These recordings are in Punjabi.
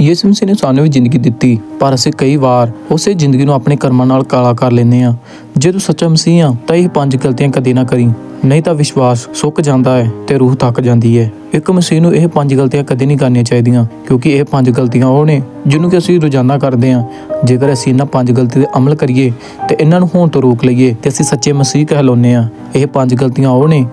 ਯਿਸੂ ਮਸੀਹ ਨੇ ਸਾਨੂੰ ਵੀ ਜ਼ਿੰਦਗੀ ਦਿੱਤੀ, ਪਰ ਅਸੀਂ ਕਈ ਵਾਰ ਉਸੇ ਜ਼ਿੰਦਗੀ ਨੂੰ ਆਪਣੇ ਕਰਮਾਂ ਨਾਲ ਕਾਲਾ ਕਰ ਲੈਂਦੇ ਆ ਜੇ ਤੂੰ ਸੱਚਾ ਮਸੀਹ ਆ ਤਾਂ ਇਹ ਪੰਜ ਗਲਤੀਆਂ ਕਦੇ ਨਾ ਕਰੀ। ਨਹੀਂ ਤਾਂ ਵਿਸ਼ਵਾਸ ਸੁੱਕ ਜਾਂਦਾ ਹੈ ਤੇ ਰੂਹ ਥੱਕ ਜਾਂਦੀ ਹੈ। ਇੱਕ ਮਸੀਹ ਨੂੰ ਇਹ ਪੰਜ ਗਲਤੀਆਂ ਕਦੇ ਨਹੀਂ ਕਰਨੀਆਂ ਚਾਹੀਦੀਆਂ, ਕਿਉਂਕਿ ਇਹ ਪੰਜ ਗਲਤੀਆਂ ਉਹ ਨੇ ਜਿਹਨੂੰ ਕਿ ਅਸੀਂ ਰੋਜ਼ਾਨਾ ਕਰਦੇ ਹਾਂ। ਜੇਕਰ ਅਸੀਂ ਇਹਨਾਂ ਪੰਜ ਗਲਤੀਆਂ ਤੇ ਅਮਲ ਕਰੀਏ ਤੇ ਇਹਨਾਂ ਨੂੰ ਹੋਣ ਤੋਂ ਰੋਕ ਲਈਏ ਤੇ ਅਸੀਂ ਸੱਚੇ ਮਸੀਹ ਕਹਿਲਾਉਂਦੇ ਹਾਂ। ਇਹ ਪੰਜ ਗਲਤੀਆਂ ਉਹ ਨੇ,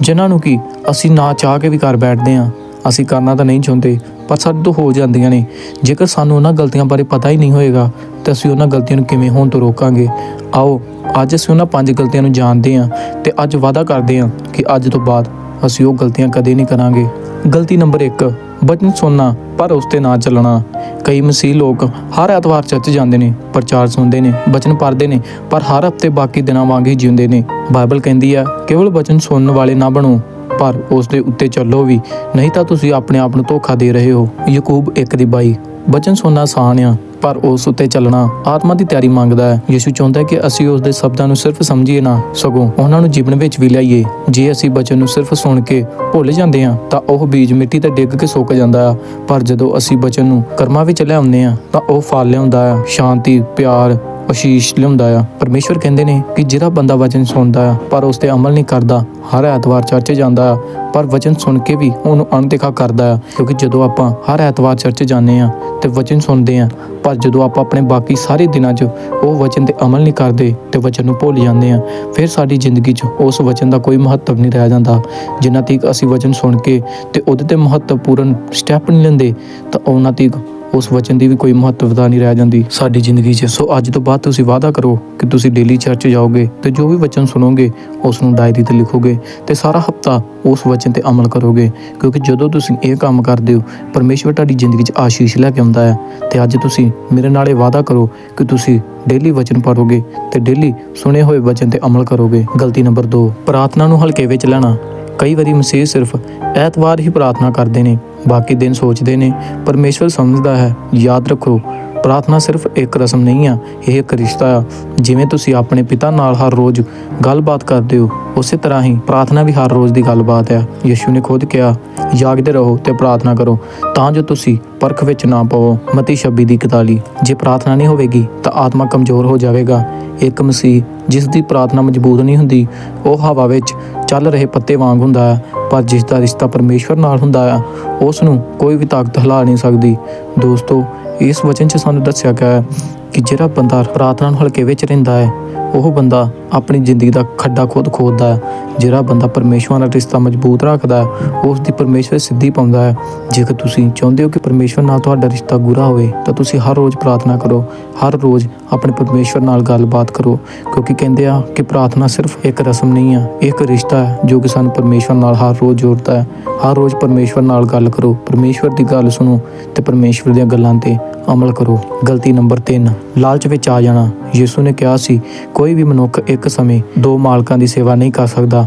ਜਿਨ੍ਹਾਂ ਨੂੰ ਕਿ ਅਸੀਂ ਨਾ ਚਾਹ ਕੇ ਵੀ ਕਰ ਬੈਠਦੇ ਹਾਂ। ਅਸੀਂ ਕਰਨਾ ਤਾਂ ਨਹੀਂ ਚਾਹੁੰਦੇ ਪਰ ਸਾਡੇ ਤੋਂ ਹੋ ਜਾਂਦੀਆਂ ਨੇ। ਜੇਕਰ ਸਾਨੂੰ ਉਹਨਾਂ ਗਲਤੀਆਂ ਬਾਰੇ ਪਤਾ ਹੀ ਨਹੀਂ ਹੋਏਗਾ, ਤਾਂ ਅਸੀਂ ਉਹਨਾਂ ਗਲਤੀਆਂ ਨੂੰ ਕਿਵੇਂ ਹੋਣ ਤੋਂ ਰੋਕਾਂਗੇ? ਆਓ, ਅੱਜ ਅਸੀਂ ਉਹਨਾਂ ਪੰਜ ਗਲਤੀਆਂ ਨੂੰ ਜਾਣਦੇ ਹਾਂ ਤੇ ਅੱਜ ਵਾਅਦਾ ਕਰਦੇ ਹਾਂ ਕਿ ਅੱਜ ਤੋਂ ਬਾਅਦ ਅਸੀਂ ਉਹ ਗਲਤੀਆਂ ਕਦੇ ਨਹੀਂ ਕਰਾਂਗੇ। ਗਲਤੀ ਨੰਬਰ 1 ਬਚਨ ਸੁਣਨਾ, ਪਰ ਉਸ ਤੇ ਨਾ ਚੱਲਣਾ। ਕਈ ਮਸੀਹ ਲੋਕ ਹਰ ਐਤਵਾਰ ਚਰਚ ਜਾਂਦੇ ਨੇ, ਪ੍ਰਚਾਰ ਸੁਣਦੇ ਨੇ, ਬਚਨ ਪੜ੍ਹਦੇ ਨੇ, ਪਰ ਹਰ ਹਫ਼ਤੇ ਬਾਕੀ ਦਿਨਾਂ ਵਾਂਗ ਹੀ ਜਿਉਂਦੇ ਨੇ। ਬਾਈਬਲ ਕਹਿੰਦੀ ਆ, ਕੇਵਲ ਬਚਨ ਸੁਣਨ ਵਾਲੇ ਨਾ ਬਣੋ। ਪਰ ਉਸ ਦੇ ਉੱਤੇ ਚੱਲੋ ਵੀ, ਨਹੀਂ ਤਾਂ ਤੁਸੀਂ ਆਪਣੇ ਆਪ ਨੂੰ ਧੋਖਾ ਦੇ ਰਹੇ ਹੋ। ਯਾਕੂਬ 1 ਦੀ 22 ਬਚਨ ਸੁਣਨਾ ਆਸਾਨ ਆ, ਪਰ ਉਸ ਉੱਤੇ ਚੱਲਣਾ ਆਤਮਾ ਦੀ ਤਿਆਰੀ ਮੰਗਦਾ ਹੈ। ਯਿਸੂ ਚਾਹੁੰਦਾ ਹੈ ਕਿ ਅਸੀਂ ਉਸ ਦੇ ਸ਼ਬਦਾਂ ਨੂੰ ਸਿਰਫ ਸਮਝੀਏ ਨਾ, ਸਗੋਂ ਉਹਨਾਂ ਨੂੰ ਜੀਵਨ ਵਿੱਚ ਵੀ ਲਿਆਈਏ। ਜੇ ਅਸੀਂ ਬਚਨ ਨੂੰ ਸਿਰਫ ਸੁਣ ਕੇ ਭੁੱਲ ਜਾਂਦੇ ਹਾਂ, ਤਾਂ ਉਹ ਬੀਜ ਮਿੱਟੀ ਤੇ ਡਿੱਗ ਕੇ ਸੁੱਕ ਜਾਂਦਾ ਆ। ਪਰ ਜਦੋਂ ਅਸੀਂ ਬਚਨ ਨੂੰ ਕਰਮਾਂ ਵਿੱਚ ਲਿਆਉਂਦੇ ਹਾਂ, ਤਾਂ ਉਹ ਫਲ ਲਿਆਉਂਦਾ ਆ। ਸ਼ਾਂਤੀ, ਪਿਆਰ ਅਸ਼ੀਸ਼ ਲਿਆਉਂਦਾ ਆ। ਪਰਮੇਸ਼ਵਰ ਕਹਿੰਦੇ ਨੇ ਕਿ ਜਿਹੜਾ ਬੰਦਾ ਵਚਨ ਸੁਣਦਾ ਆ, ਪਰ ਉਸ ਤੇ ਅਮਲ ਨਹੀਂ ਕਰਦਾ, ਹਰ ਐਤਵਾਰ ਚਰਚ ਜਾਂਦਾ ਆ, ਪਰ ਵਚਨ ਸੁਣ ਕੇ ਵੀ ਉਹਨੂੰ ਅਣਦੇਖਾ ਕਰਦਾ ਆ। ਕਿਉਂਕਿ ਜਦੋਂ ਆਪਾਂ ਹਰ ਐਤਵਾਰ ਚਰਚ ਜਾਂਦੇ ਆ ਤੇ ਵਚਨ ਸੁਣਦੇ ਆ, ਪਰ ਜਦੋਂ ਆਪਾਂ ਆਪਣੇ ਬਾਕੀ ਸਾਰੇ ਦਿਨਾਂ 'ਚ ਉਹ ਵਚਨ ਤੇ ਅਮਲ ਨਹੀਂ ਕਰਦੇ ਤੇ ਵਚਨ ਨੂੰ ਭੁੱਲ ਜਾਂਦੇ ਆ, ਫਿਰ ਸਾਡੀ ਜ਼ਿੰਦਗੀ 'ਚ ਉਸ ਵਚਨ ਦਾ ਕੋਈ ਮਹੱਤਵ ਨਹੀਂ ਰਹਿ ਜਾਂਦਾ। ਜਿੰਨਾ ਤੀਕ ਅਸੀਂ ਵਚਨ ਸੁਣ ਕੇ ਤੇ ਉਹਦੇ ਤੇ ਮਹੱਤਵਪੂਰਨ ਸਟੈਪ ਨਹੀਂ ਲੈਂਦੇ, ਤਾਂ ਉਹਨਾਂ ਤੀਕ ਉਸ ਵਚਨ ਦੀ ਵੀ ਕੋਈ ਮਹੱਤਵਤਾ ਨਹੀਂ ਰਹਿ ਜਾਂਦੀ ਸਾਡੀ ਜ਼ਿੰਦਗੀ 'ਚ। ਸੋ ਅੱਜ ਤੋਂ ਬਾਅਦ ਤੁਸੀਂ ਵਾਅਦਾ ਕਰੋ ਕਿ ਤੁਸੀਂ ਡੇਲੀ ਚਰਚ ਜਾਓਗੇ ਤੇ ਜੋ ਵੀ ਵਚਨ ਸੁਣੋਗੇ, ਉਸ ਨੂੰ ਡਾਇਰੀ ਤੇ ਲਿਖੋਗੇ ਤੇ ਸਾਰਾ ਹਫਤਾ ਉਸ ਵਚਨ ਤੇ ਅਮਲ ਕਰੋਗੇ। ਕਿਉਂਕਿ ਜਦੋਂ ਤੁਸੀਂ ਇਹ ਕੰਮ ਕਰਦੇ ਹੋ, ਪਰਮੇਸ਼ਵਰ ਤੁਹਾਡੀ ਜ਼ਿੰਦਗੀ 'ਚ ਆਸ਼ੀਸ਼ ਲੈ ਕੇ ਆਉਂਦਾ ਹੈ। ਤੇ ਅੱਜ ਤੁਸੀਂ ਮੇਰੇ ਨਾਲ ਇਹ ਵਾਅਦਾ ਕਰੋ ਕਿ ਤੁਸੀਂ ਡੇਲੀ ਵਚਨ ਪੜੋਗੇ ਤੇ ਡੇਲੀ ਸੁਣੇ ਹੋਏ ਵਚਨ ਤੇ ਅਮਲ ਕਰੋਗੇ। ਗਲਤੀ ਨੰਬਰ 2 ਪ੍ਰਾਰਥਨਾ ਨੂੰ ਹਲਕੇ ਵਿੱਚ ਲੈਣਾ। ਕਈ ਵਾਰੀ ਮਸੀਹ ਸਿਰਫ ਐਤਵਾਰ ਹੀ ਪ੍ਰਾਰਥਨਾ ਕਰਦੇ ਨੇ। ਬਾਕੀ ਦਿਨ ਸੋਚਦੇ ਨੇ, ਪਰਮੇਸ਼ਵਰ ਸਮਝਦਾ ਹੈ, ਯਾਦ ਰੱਖੋ, ਪ੍ਰਾਰਥਨਾ ਸਿਰਫ ਇੱਕ ਰਸਮ ਨਹੀਂ ਆ, ਇਹ ਇੱਕ ਰਿਸ਼ਤਾ ਆ। ਜਿਵੇਂ ਤੁਸੀਂ ਆਪਣੇ ਪਿਤਾ ਨਾਲ ਹਰ ਰੋਜ਼ ਗੱਲਬਾਤ ਕਰਦੇ ਹੋ, ਉਸੇ ਤਰ੍ਹਾਂ ਹੀ ਪ੍ਰਾਰਥਨਾ ਵੀ ਹਰ ਰੋਜ਼ ਦੀ ਗੱਲਬਾਤ ਆ। ਯਿਸੂ ਨੇ ਖੁਦ ਕਿਹਾ, ਜਾਗਦੇ ਰਹੋ ਤੇ ਪ੍ਰਾਰਥਨਾ ਕਰੋ, ਤਾਂ ਜੋ ਤੁਸੀਂ ਪਰਖ ਵਿੱਚ ਨਾ ਪਵੋ। ਮਤੀ 26 ਦੀ 41 ਜੇ ਪ੍ਰਾਰਥਨਾ ਨਹੀਂ ਹੋਵੇਗੀ, ਤਾਂ ਆਤਮਾ ਕਮਜ਼ੋਰ ਹੋ ਜਾਵੇਗਾ। ਇੱਕ ਮਸੀਹ ਜਿਸ ਦੀ ਪ੍ਰਾਰਥਨਾ ਮਜ਼ਬੂਤ ਨਹੀਂ ਹੁੰਦੀ, ਉਹ ਹਵਾ ਵਿੱਚ ਚੱਲ ਰਹੇ ਪੱਤੇ ਵਾਂਗ ਹੁੰਦਾ ਹੈ, ਪਰ ਜਿਸ ਦਾ ਰਿਸ਼ਤਾ ਪਰਮੇਸ਼ਵਰ ਨਾਲ ਹੁੰਦਾ ਹੈ ਉਸ ਨੂੰ ਕੋਈ ਵੀ ਤਾਕਤ ਹਿਲਾ ਨਹੀਂ ਸਕਦੀ। ਦੋਸਤੋ, ਇਸ ਵਚਨ 'ਚ ਸਾਨੂੰ ਦੱਸਿਆ ਗਿਆ ਹੈ ਕਿ ਜਿਹੜਾ ਬੰਦਾ ਪ੍ਰਾਰਥਨਾ ਨੂੰ ਹਲਕੇ ਵਿੱਚ ਰਹਿੰਦਾ ਹੈ, ਉਹ ਬੰਦਾ ਆਪਣੀ ਜ਼ਿੰਦਗੀ ਦਾ ਖੱਡਾ ਖੁਦ ਖੋਦਦਾ ਹੈ ਜਿਹੜਾ ਬੰਦਾ ਪਰਮੇਸ਼ਵਰ ਨਾਲ ਰਿਸ਼ਤਾ ਮਜ਼ਬੂਤ ਰੱਖਦਾ ਹੈ, ਉਸ ਦੀ ਪਰਮੇਸ਼ਵਰ ਸਿੱਧੀ ਪਾਉਂਦਾ ਹੈ। ਜੇਕਰ ਤੁਸੀਂ ਚਾਹੁੰਦੇ ਹੋ ਕਿ ਪਰਮੇਸ਼ਵਰ ਨਾਲ ਤੁਹਾਡਾ ਰਿਸ਼ਤਾ ਗੂੜਾ ਹੋਵੇ, ਤਾਂ ਤੁਸੀਂ ਹਰ ਰੋਜ਼ ਪ੍ਰਾਰਥਨਾ ਕਰੋ। ਹਰ ਰੋਜ਼ ਆਪਣੇ ਪਰਮੇਸ਼ਵਰ ਨਾਲ ਗੱਲਬਾਤ ਕਰੋ, ਕਿਉਂਕਿ ਕਹਿੰਦੇ ਆ ਕਿ ਪ੍ਰਾਰਥਨਾ ਸਿਰਫ ਇੱਕ ਰਸਮ ਨਹੀਂ ਆ, ਇੱਕ ਰਿਸ਼ਤਾ ਹੈ, ਜੋ ਕਿ ਸਾਨੂੰ ਪਰਮੇਸ਼ਵਰ ਨਾਲ ਹਰ ਰੋਜ਼ ਜੋੜਦਾ ਹੈ। ਹਰ ਰੋਜ਼ ਪਰਮੇਸ਼ਵਰ ਨਾਲ ਗੱਲ ਕਰੋ, ਪਰਮੇਸ਼ਵਰ ਦੀ ਗੱਲ ਸੁਣੋ ਤੇ ਪਰਮੇਸ਼ਵਰ ਦੀਆਂ ਗੱਲਾਂ ਤੇ ਅਮਲ ਕਰੋ। ਗਲਤੀ ਨੰਬਰ 3 ਲਾਲਚ ਵਿੱਚ ਆ ਜਾਣਾ। ਯਿਸੂ ਨੇ ਕਿਹਾ ਸੀ, ਕੋਈ ਵੀ ਮਨੁੱਖ ਇੱਕ ਸਮੇਂ ਦੋ ਮਾਲਕਾਂ ਦੀ ਸੇਵਾ ਨਹੀਂ ਕਰ ਸਕਦਾ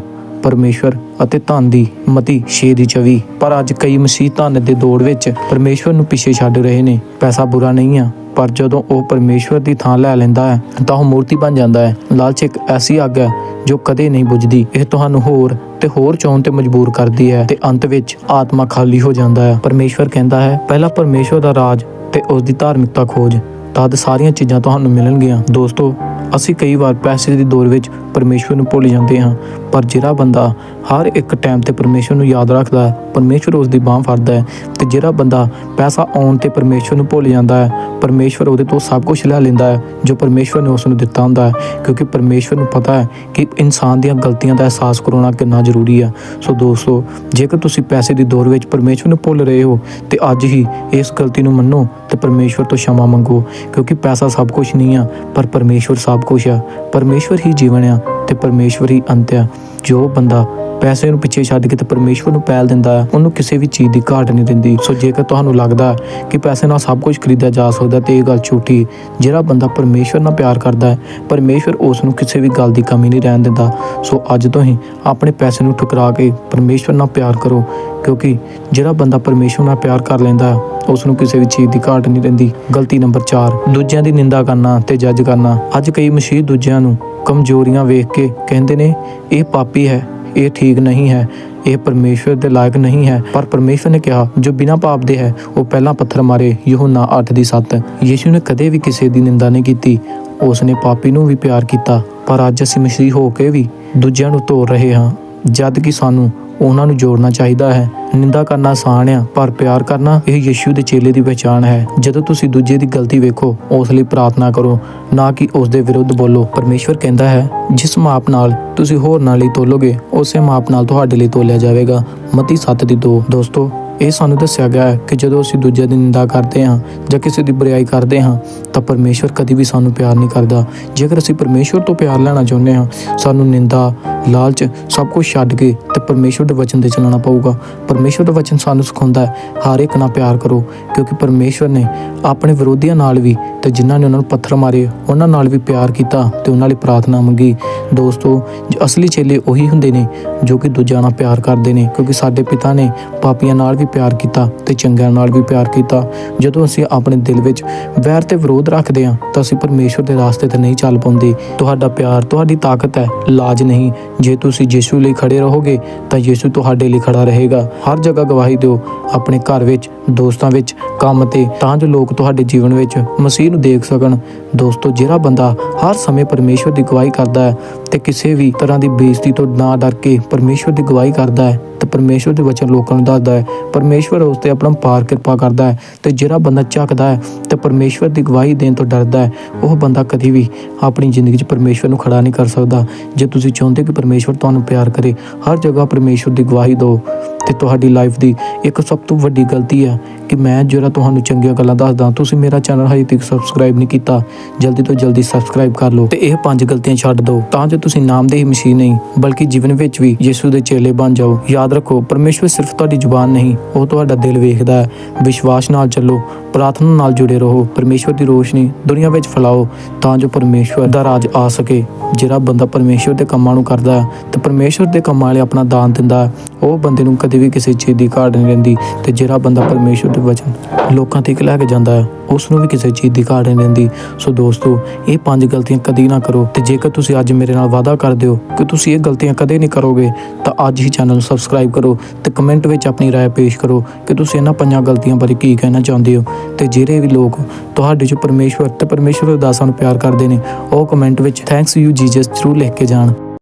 ਪਰਮੇਸ਼ਵਰ ਅਤੇ ਧਨ ਦੀ ਮਤੀ 6 ਦੀ 24 ਪਰ ਅੱਜ ਕਈ ਮਸੀਹ ਧਨ ਦੇ ਦੌੜ ਵਿੱਚ ਪਰਮੇਸ਼ਵਰ ਨੂੰ ਪਿੱਛੇ ਛੱਡ ਰਹੇ ਨੇ। ਪੈਸਾ ਬੁਰਾ ਨਹੀਂ ਆ, ਪਰ ਜਦੋਂ ਉਹ ਪਰਮੇਸ਼ਵਰ ਦੀ ਥਾਂ ਲੈ ਲੈਂਦਾ ਹੈ, ਤਾਂ ਉਹ ਮੂਰਤੀ ਬਣ ਜਾਂਦਾ ਹੈ। ਲਾਲਚ ਇੱਕ ਐਸੀ ਅੱਗ ਹੈ ਜੋ ਕਦੇ ਨਹੀਂ ਬੁਝਦੀ। ਇਹ ਤੁਹਾਨੂੰ ਹੋਰ ਤੇ ਹੋਰ ਚਾਹੁਣ ਤੇ ਮਜਬੂਰ ਕਰਦੀ ਹੈ ਤੇ ਅੰਤ ਵਿੱਚ ਆਤਮਾ ਖਾਲੀ ਹੋ ਜਾਂਦਾ ਹੈ। ਪਰਮੇਸ਼ਵਰ ਕਹਿੰਦਾ ਹੈ, ਪਹਿਲਾਂ ਪਰਮੇਸ਼ਵਰ ਦਾ ਰਾਜ ਤੇ ਉਸ ਦੀ ਧਾਰਮਿਕਤਾ ਖੋਜ। ਤਦ ਸਾਰੀਆਂ ਚੀਜ਼ਾਂ ਤੁਹਾਨੂੰ ਮਿਲਣਗੀਆਂ। ਦੋਸਤੋ ਅਸੀਂ ਕਈ ਵਾਰ ਪੈਸੇ ਦੀ ਦੌਰ ਵਿੱਚ ਪਰਮੇਸ਼ਵਰ ਨੂੰ ਭੁੱਲ ਜਾਂਦੇ ਹਾਂ, ਪਰ ਜਿਹੜਾ ਬੰਦਾ ਹਰ ਇੱਕ ਟਾਈਮ ਤੇ ਪਰਮੇਸ਼ਵਰ ਨੂੰ ਯਾਦ ਰੱਖਦਾ ਹੈ, ਪਰਮੇਸ਼ਵਰ ਉਸ ਦੀ ਬਾਹ ਫੜਦਾ ਹੈ ਤੇ ਜਿਹੜਾ ਬੰਦਾ ਪੈਸਾ ਆਉਣ ਤੇ ਪਰਮੇਸ਼ਵਰ ਨੂੰ ਭੁੱਲ ਜਾਂਦਾ ਹੈ, ਪਰਮੇਸ਼ਵਰ ਉਹਦੇ ਤੋਂ ਸਭ ਕੁਝ ਲੈ ਲੈਂਦਾ ਹੈ, ਜੋ ਪਰਮੇਸ਼ਵਰ ਨੇ ਉਸ ਨੂੰ ਦਿੱਤਾ ਹੁੰਦਾ ਹੈ, ਕਿਉਂਕਿ ਪਰਮੇਸ਼ਵਰ ਨੂੰ ਪਤਾ ਹੈ ਕਿ ਇਨਸਾਨ ਦੀਆਂ ਗਲਤੀਆਂ ਦਾ ਅਹਿਸਾਸ ਕਰਾਉਣਾ ਕਿੰਨਾ ਜ਼ਰੂਰੀ ਹੈ। ਸੋ ਦੋਸਤੋ, ਜੇਕਰ ਤੁਸੀਂ ਪੈਸੇ ਦੀ ਦੌਰ ਵਿੱਚ ਪਰਮੇਸ਼ਵਰ ਨੂੰ ਭੁੱਲ ਰਹੇ ਹੋ, ਤੇ ਅੱਜ ਹੀ ਇਸ ਗਲਤੀ ਨੂੰ ਮੰਨੋ ਤੇ ਪਰਮੇਸ਼ਵਰ ਤੋਂ ਸ਼ਮਾ ਮੰਗੋ, ਕਿਉਂਕਿ ਪੈਸਾ ਸਭ ਕੁਝ ਨਹੀਂ ਆ ਪਰ ਪਰਮੇਸ਼ਵਰ ਸਭ ਸਭ ਕੁਝ ਆ। ਪਰਮੇਸ਼ਵਰ ਹੀ ਜੀਵਨ ਆ ਤੇ ਪਰਮੇਸ਼ਵਰ ਹੀ ਅੰਤ ਆ। ਜੋ ਬੰਦਾ ਪੈਸੇ ਨੂੰ ਪਿੱਛੇ ਛੱਡ ਕੇ ਤੇ ਪਰਮੇਸ਼ਵਰ ਨੂੰ ਪਹਿਲ ਦਿੰਦਾ ਹੈ ਉਹਨੂੰ ਕਿਸੇ ਵੀ ਚੀਜ਼ ਦੀ ਘਾਟ ਨਹੀਂ ਦਿੰਦੀ। ਸੋ ਜੇਕਰ ਤੁਹਾਨੂੰ ਲੱਗਦਾ ਕਿ ਪੈਸੇ ਨਾਲ ਸਭ ਕੁਝ ਖਰੀਦਿਆ ਜਾ ਸਕਦਾ ਤੇ ਇਹ ਗੱਲ ਝੂਠੀ, ਜਿਹੜਾ ਬੰਦਾ ਪਰਮੇਸ਼ਵਰ ਨਾਲ ਪਿਆਰ ਕਰਦਾ ਹੈ, ਪਰਮੇਸ਼ਵਰ ਉਸ ਨੂੰ ਕਿਸੇ ਵੀ ਗੱਲ ਦੀ ਕਮੀ ਨਹੀਂ ਰਹਿਣ ਦਿੰਦਾ। ਸੋ ਅੱਜ ਤੋਂ ਹੀ ਆਪਣੇ ਪੈਸੇ ਨੂੰ ਠੁਕਰਾ ਕੇ ਪਰਮੇਸ਼ਵਰ ਨਾਲ ਪਿਆਰ ਕਰੋ, ਕਿਉਂਕਿ ਜਿਹੜਾ ਬੰਦਾ ਪਰਮੇਸ਼ਵਰ ਨਾਲ ਪਿਆਰ ਕਰ ਲੈਂਦਾ ਹੈ ਉਸ ਨੂੰ ਕਿਸੇ ਵੀ ਚੀਜ਼ ਦੀ ਘਾਟ ਨਹੀਂ ਰਹਿੰਦੀ। ਗਲਤੀ ਨੰਬਰ 4 ਦੂਜਿਆਂ ਦੀ ਨਿੰਦਾ ਕਰਨਾ ਤੇ ਜੱਜ ਕਰਨਾ। ਅੱਜ ਕਈ ਮਸੀਹ ਦੂਜਿਆਂ ਨੂੰ ਕਮਜ਼ੋਰੀਆਂ ਵੇਖ ਕੇ ਕਹਿੰਦੇ ਨੇ, ਇਹ ਪਾਪੀ ਹੈ। ਇਹ ਠੀਕ ਨਹੀਂ ਹੈ, ਇਹ ਪਰਮੇਸ਼ਵਰ ਦੇ ਲਾਇਕ ਨਹੀਂ ਹੈ। ਪਰ ਪਰਮੇਸ਼ਵਰ ਨੇ ਕਿਹਾ, ਜੋ ਬਿਨਾਂ ਪਾਪ ਦੇ ਹੈ, ਉਹ ਪਹਿਲਾਂ ਪੱਥਰ ਮਾਰੇ, ਯਹੋਨਾ 8 ਦੀ 7 ਯੀਸ਼ੂ ਨੇ ਕਦੇ ਵੀ ਕਿਸੇ ਦੀ ਨਿੰਦਾ ਨਹੀਂ ਕੀਤੀ। ਉਸ ਨੇ ਪਾਪੀ ਨੂੰ ਵੀ ਪਿਆਰ ਕੀਤਾ, ਪਰ ਅੱਜ ਅਸੀਂ ਮਸੀਹ ਹੋ ਕੇ ਵੀ ਦੂਜਿਆਂ ਨੂੰ ਤੋੜ ਰਹੇ ਹਾਂ। ਜਦ ਕਿ ਸਾਨੂੰ ਉਹਨਾਂ ਨੂੰ ਜੋੜਨਾ ਚਾਹੀਦਾ ਹੈ। ਨਿੰਦਾ ਕਰਨਾ ਆਸਾਨ ਆ, ਪਰ ਪਿਆਰ ਕਰਨਾ ਇਹ ਯੀਸ਼ੂ ਦੇ ਚੇਲੇ ਦੀ ਪਛਾਣ ਹੈ। ਜਦੋਂ ਤੁਸੀਂ ਦੂਜੇ ਦੀ ਗਲਤੀ ਵੇਖੋ, ਉਸ ਲਈ ਪ੍ਰਾਰਥਨਾ ਕਰੋ, ਨਾ ਕਿ ਉਸ ਦੇ ਵਿਰੁੱਧ ਬੋਲੋ। ਪਰਮੇਸ਼ਵਰ ਕਹਿੰਦਾ ਹੈ, ਜਿਸ ਮਾਪ ਨਾਲ ਤੁਸੀਂ ਹੋਰ ਨਾਲ ਲਈ ਤੋਲੋਗੇ, ਉਸੇ ਮਾਪ ਨਾਲ ਤੁਹਾਡੇ ਲਈ ਤੋਲਿਆ ਜਾਵੇਗਾ। ਮਤੀ 7 ਦੀ 2 ਦੋਸਤੋ ਇਹ ਸਾਨੂੰ ਦੱਸਿਆ ਗਿਆ ਹੈ ਕਿ ਜਦੋਂ ਅਸੀਂ ਦੂਜਿਆਂ ਦੀ ਨਿੰਦਾ ਕਰਦੇ ਹਾਂ ਜਾਂ ਕਿਸੇ ਦੀ ਬੁਰਾਈ ਕਰਦੇ ਹਾਂ, ਤਾਂ ਪਰਮੇਸ਼ਵਰ ਕਦੀ ਵੀ ਸਾਨੂੰ ਪਿਆਰ ਨਹੀਂ ਕਰਦਾ। ਜੇਕਰ ਅਸੀਂ ਪਰਮੇਸ਼ਵਰ ਤੋਂ ਪਿਆਰ ਲੈਣਾ ਚਾਹੁੰਦੇ ਹਾਂ, ਸਾਨੂੰ ਨਿੰਦਾ, ਲਾਲਚ ਸਭ ਕੁਝ ਛੱਡ ਕੇ ਤੇ ਪਰਮੇਸ਼ਵਰ ਦੇ ਵਚਨ ਤੇ ਚੱਲਣਾ ਪਊਗਾ। ਪਰਮੇਸ਼ਵਰ ਦਾ ਵਚਨ ਸਾਨੂੰ ਸਿਖਾਉਂਦਾ ਹੈ, ਹਰ ਇੱਕ ਨਾਲ ਪਿਆਰ ਕਰੋ, ਕਿਉਂਕਿ ਪਰਮੇਸ਼ਵਰ ਨੇ ਆਪਣੇ ਵਿਰੋਧੀਆਂ ਨਾਲ ਵੀ ਤੇ ਜਿਨ੍ਹਾਂ ਨੇ ਉਹਨਾਂ ਨੂੰ ਪੱਥਰ ਮਾਰੇ, ਉਹਨਾਂ ਨਾਲ ਵੀ ਪਿਆਰ ਕੀਤਾ ਤੇ ਉਹਨਾਂ ਲਈ ਪ੍ਰਾਰਥਨਾ ਮੰਗੀ। ਦੋਸਤੋ ਜ- ਅਸਲੀ ਚੇਲੇ ਉਹੀ ਹੁੰਦੇ ਨੇ ਜੋ ਕਿ ਦੂਜਿਆਂ ਨਾਲ ਪਿਆਰ ਕਰਦੇ ਨੇ, ਕਿਉਂਕਿ ਸਾਡੇ ਪਿਤਾ ਨੇ ਪਾਪੀਆਂ ਨਾਲ ਵੀ ਪਿਆਰ ਕੀਤਾ ਤੇ ਚੰਗਿਆਂ ਨਾਲ ਵੀ ਪਿਆਰ ਕੀਤਾ। ਜਦੋਂ ਅਸੀਂ ਆਪਣੇ ਦਿਲ ਵਿੱਚ ਵੈਰ ਤੇ ਵਿਰੋਧ ਰੱਖਦੇ ਹਾਂ, ਤਾਂ ਅਸੀਂ ਪਰਮੇਸ਼ਵਰ ਦੇ ਰਾਸਤੇ ਤੇ ਨਹੀਂ ਚੱਲ ਪਾਉਂਦੇ। ਤੁਹਾਡਾ ਪਿਆਰ, ਤੁਹਾਡੀ ਤਾਕਤ ਹੈ, ਲਾਜ ਨਹੀਂ। ਜੇ ਤੁਸੀਂ ਯਿਸੂ ਲਈ ਖੜੇ ਰਹੋਗੇ, ਤਾਂ ਯੀਸ਼ੂ ਤੁਹਾਡੇ ਲਈ ਖੜਾ ਰਹੇਗਾ। ਹਰ ਜਗ੍ਹਾ ਗਵਾਹੀ ਦਿਓ, ਆਪਣੇ ਘਰ ਵਿੱਚ, ਦੋਸਤਾਂ ਵਿੱਚ, ਕੰਮ ਤੇ, ਤਾਂ ਜੋ ਲੋਕ ਤੁਹਾਡੇ ਜੀਵਨ ਵਿੱਚ ਮਸੀਹ ਨੂੰ ਦੇਖ ਸਕਣ। ਦੋਸਤੋ, ਜਿਹੜਾ ਬੰਦਾ ਹਰ ਸਮੇਂ ਪਰਮੇਸ਼ਵਰ ਦੀ ਗਵਾਹੀ ਕਰਦਾ ਹੈ ਤੇ ਕਿਸੇ ਵੀ ਤਰ੍ਹਾਂ ਦੀ ਬੇਇੱਜ਼ਤੀ ਤੋਂ ਨਾ ਡਰ ਕੇ ਪਰਮੇਸ਼ਵਰ ਦੀ ਗਵਾਹੀ ਕਰਦਾ ਹੈ, ਤੇ ਪਰਮੇਸ਼ਵਰ ਦੇ ਵਚਨ ਲੋਕਾਂ ਨੂੰ ਦੱਸਦਾ ਹੈ, ਪਰਮੇਸ਼ਵਰ ਉਸ ਤੇ ਆਪਣਾ ਪਾਰ ਕਿਰਪਾ ਕਰਦਾ ਹੈ ਤੇ ਜਿਹੜਾ ਬੰਦਾ ਝੱਕਦਾ ਹੈ ਤੇ ਪਰਮੇਸ਼ਵਰ ਦੀ ਗਵਾਹੀ ਦੇਣ ਤੋਂ ਡਰਦਾ ਹੈ, ਉਹ ਬੰਦਾ ਕਦੀ ਵੀ ਆਪਣੀ ਜ਼ਿੰਦਗੀ 'ਚ ਪਰਮੇਸ਼ਵਰ ਨੂੰ ਖੜਾ ਨਹੀਂ ਕਰ ਸਕਦਾ। ਜੇ ਤੁਸੀਂ ਚਾਹੁੰਦੇ ਕਿ ਪਰਮੇਸ਼ਵਰ ਤੁਹਾਨੂੰ ਪਿਆਰ ਕਰੇ। ਹਰ ਜਗ੍ਹਾ ਪਰਮੇਸ਼ਵਰ ਦੀ ਗਵਾਹੀ ਦਿਓ ਤੇ ਤੁਹਾਡੀ ਲਾਈਫ ਦੀ ਇੱਕ ਸਭ ਤੋਂ ਵੱਡੀ ਗਲਤੀ ਹੈ ਕਿ ਮੈਂ ਜਿਹੜਾ ਤੁਹਾਨੂੰ ਚੰਗੀਆਂ ਗੱਲਾਂ ਦੱਸਦਾ, ਤੁਸੀਂ ਮੇਰਾ ਚੈਨਲ ਹਜੇ ਤੱਕ ਸਬਸਕ੍ਰਾਈਬ ਨਹੀਂ ਕੀਤਾ, ਜਲਦੀ ਤੋਂ ਜਲਦੀ ਸਬਸਕ੍ਰਾਈਬ ਕਰ ਲਓ ਤੇ ਇਹ ਪੰਜ ਗਲਤੀਆਂ ਛੱਡ ਦਿਓ। ਤਾਂ ਜੋ ਤੁਸੀਂ ਨਾਮ ਦੇ ਹੀ ਮਸੀਹ ਨਹੀਂ, ਬਲਕਿ ਜੀਵਨ ਵਿੱਚ ਵੀ ਯਿਸੂ ਦੇ ਚੇਲੇ ਬਣ ਜਾਓ। ਯਾਦ ਰੱਖੋ, ਪਰਮੇਸ਼ਵਰ ਸਿਰਫ ਤੁਹਾਡੀ ਜ਼ੁਬਾਨ ਨਹੀਂ, ਉਹ ਤੁਹਾਡਾ ਦਿਲ ਵੇਖਦਾ ਹੈ। ਵਿਸ਼ਵਾਸ ਨਾਲ ਚੱਲੋ, ਪ੍ਰਾਰਥਨਾ ਨਾਲ ਜੁੜੇ ਰਹੋ। ਪਰਮੇਸ਼ਵਰ ਦੀ ਰੋਸ਼ਨੀ ਦੁਨੀਆ ਵਿੱਚ ਫੈਲਾਓ, ਤਾਂ ਜੋ ਪਰਮੇਸ਼ਵਰ ਦਾ ਰਾਜ ਆ ਸਕੇ। ਜਿਹੜਾ ਬੰਦਾ ਪਰਮੇਸ਼ਵਰ ਦੇ ਕੰਮਾਂ ਨੂੰ ਕਰਦਾ ਹੈ, ਤੇ ਪਰਮੇਸ਼ਵਰ ਦੇ ਕੰਮਾਂ ਲਈ ਆਪਣਾ ਦਾਨ ਦਿੰਦਾ ਉਹ ਬੰਦੇ ਨੂੰ ਕਦੇ ਵੀ ਕਿਸੇ ਚੀਜ਼ ਦੀ ਘਾਟ ਨਹੀਂ ਰਹਿੰਦੀ। ਤੇ ਜਿਹੜਾ ਬੰਦਾ ਪਰਮੇਸ਼ਵਰ ਦੇ ਵਚਨ ਲੋਕਾਂ ਤੱਕ ਲੈ ਕੇ ਜਾਂਦਾ ਹੈ ਉਸ ਨੂੰ ਵੀ ਕਿਸੇ ਚੀਜ਼ ਦੀ ਘਾਟ ਨਹੀਂ ਰਹਿੰਦੀ ਸੋ ਦੋਸਤੋ ਇਹ ਪੰਜ ਗਲਤੀਆਂ ਕਦੀ ਨਾ ਕਰੋ ਤੇ ਜੇਕਰ ਤੁਸੀਂ ਅੱਜ ਮੇਰੇ ਨਾਲ ਵਾਅਦਾ ਕਰਦੇ ਹੋ ਕਿ ਤੁਸੀਂ ਇਹ ਗਲਤੀਆਂ ਕਦੇ ਨਹੀਂ ਕਰੋਗੇ ਤਾਂ ਅੱਜ ਹੀ ਚੈਨਲ ਨੂੰ ਸਬਸਕ੍ਰਾਈਬ ਕਰੋ ਤੇ ਕਮੈਂਟ ਵਿੱਚ ਆਪਣੀ رائے ਪੇਸ਼ ਕਰੋ ਕਿ ਤੁਸੀਂ ਇਹਨਾਂ ਪੰਜਾਂ ਗਲਤੀਆਂ ਬਾਰੇ ਕੀ ਕਹਿਣਾ ਚਾਹੁੰਦੇ ਹੋ ਤੇ ਜਿਹੜੇ ਵੀ ਲੋਕ ਤੁਹਾਡੇ ਚ ਪਰਮੇਸ਼ਵਰ ਤੇ ਪਰਮੇਸ਼ਵਰ ਦੇ ਦਾਸਾਂ ਨੂੰ ਪਿਆਰ ਕਰਦੇ ਨੇ ਉਹ ਕਮੈਂਟ ਵਿੱਚ ਥੈਂਕਸ ਯੂ ਜੀਸਸ ਜ਼ਰੂਰ ਲਿਖ ਕੇ ਜਾਣ